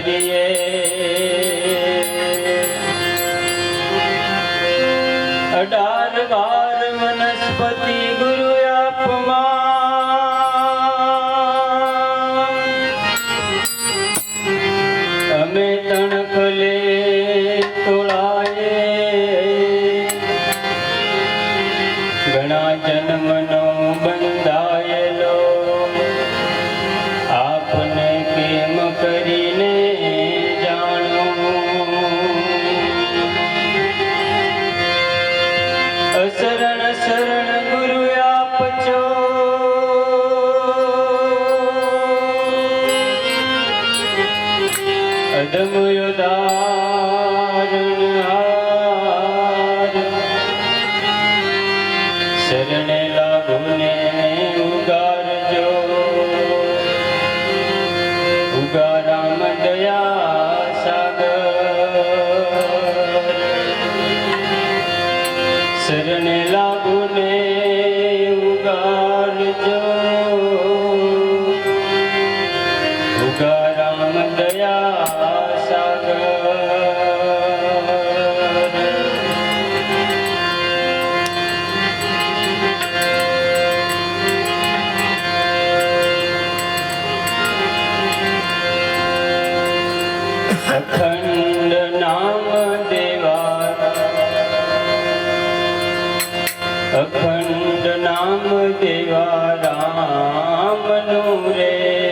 Nói. અખંડ નામ દેવા રામનું રે.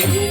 Thank you.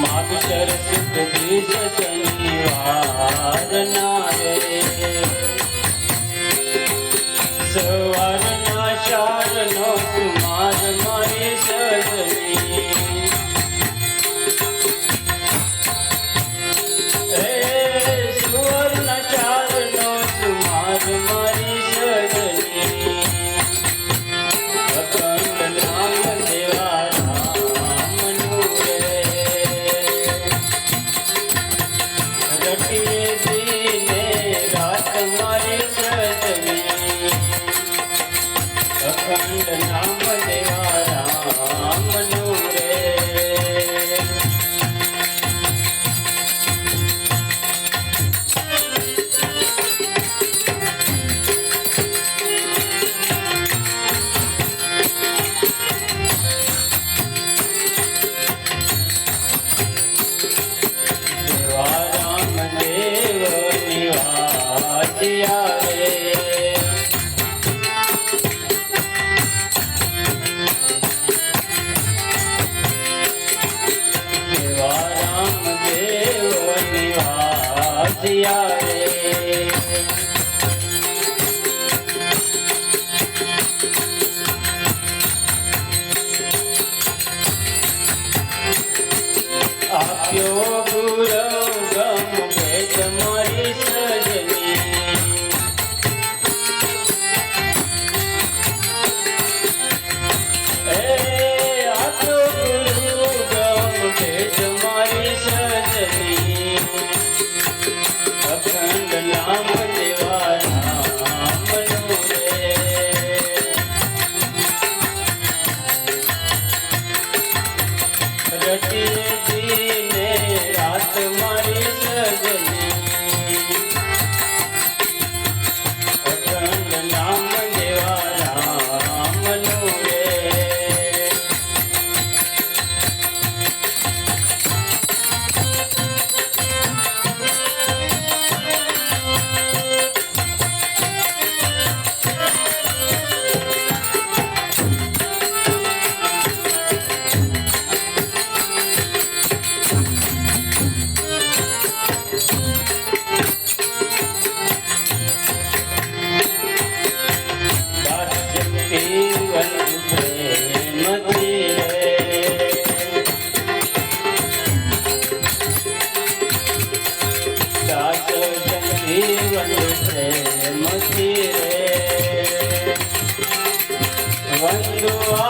માગર સત બીજ શનિવાર ના રે. રે